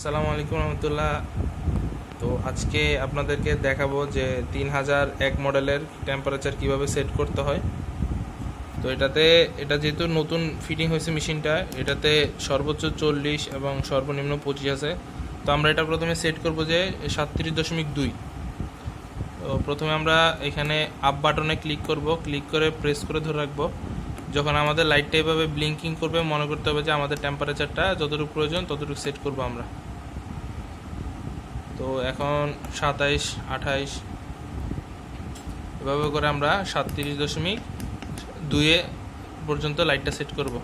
আসসালামু আলাইকুম রহমতুল্লাহ। তো আজকে আপনাদেরকে দেখাবো যে তিন হাজার এক মডেলের টেম্পারেচার কীভাবে সেট করতে হয়। তো এটাতে, এটা যেহেতু নতুন ফিটিং হয়েছে মেশিনটা, এটাতে সর্বোচ্চ চল্লিশ এবং সর্বনিম্ন পঁচিশ আছে। তো আমরা এটা প্রথমে সেট করব যে সাতত্রিশ দশমিক দুই। তো প্রথমে আমরা এখানে আপ বাটনে ক্লিক করব। ক্লিক করে প্রেস করে ধরে রাখব। যখন আমাদের লাইটটা এভাবে ব্লিঙ্কিং করবে, মনে করতে হবে যে আমাদের টেম্পারেচারটা যতটুকু প্রয়োজন ততটুকু সেট করব আমরা। তো এখন সাতাইশ, আঠাইশ, এভাবে করে আমরা সাতত্রিশ দশমিক দুয়ে পর্যন্ত লাইটটা সেট করব।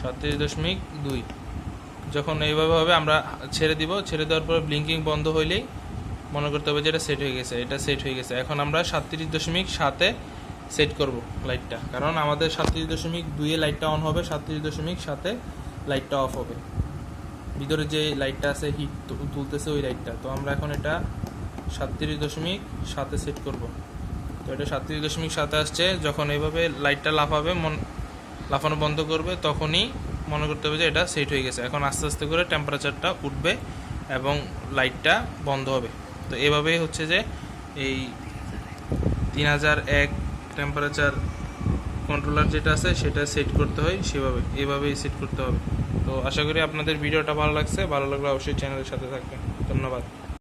সাতত্রিশ দশমিক দুই। যখন এইভাবে হবে আমরা ছেড়ে দিব, ছেড়ে দেওয়ার পর ব্লিঙ্কিং বন্ধ হইলেই মনে করতে হবে যে এটা সেট হয়ে গেছে, এটা সেট হয়ে গেছে। এখন আমরা সাতত্রিশ দশমিক সাতে সেট করব লাইটটা। কারণ আমাদের সাতত্রিশ দশমিক দুইয়ে লাইটটা অন হবে, সাতত্রিশ দশমিক সাতে লাইটটা অফ হবে। ভিতরে যে লাইটটা আছে হিট তুলতেছে ওই লাইটটা তো আমরা এখন এটা সাতত্রিশ দশমিক সাতে সেট করব। তো এটা সাতত্রিশ দশমিক সাতে আসছে। যখন এইভাবে লাইটটা লাফাবে, মন, লাফানো বন্ধ করবে, তখনই মনে করতে হবে যে এটা সেট হয়ে গেছে। এখন আস্তে আস্তে করে টেম্পারেচারটা উঠবে এবং লাইটটা বন্ধ হবে। তো এভাবেই হচ্ছে যে এই তিন হাজার এক টেম্পারেচার কন্ট্রোলার যেটা আছে, সেটা সেট করতে হয়, সেভাবে, এভাবেই সেট করতে হবে। তো আশা করি আপনাদের ভিডিওটা ভালো লাগছে, ভালো লাগলে অবশ্যই চ্যানেলের সাথে থাকবেন। ধন্যবাদ।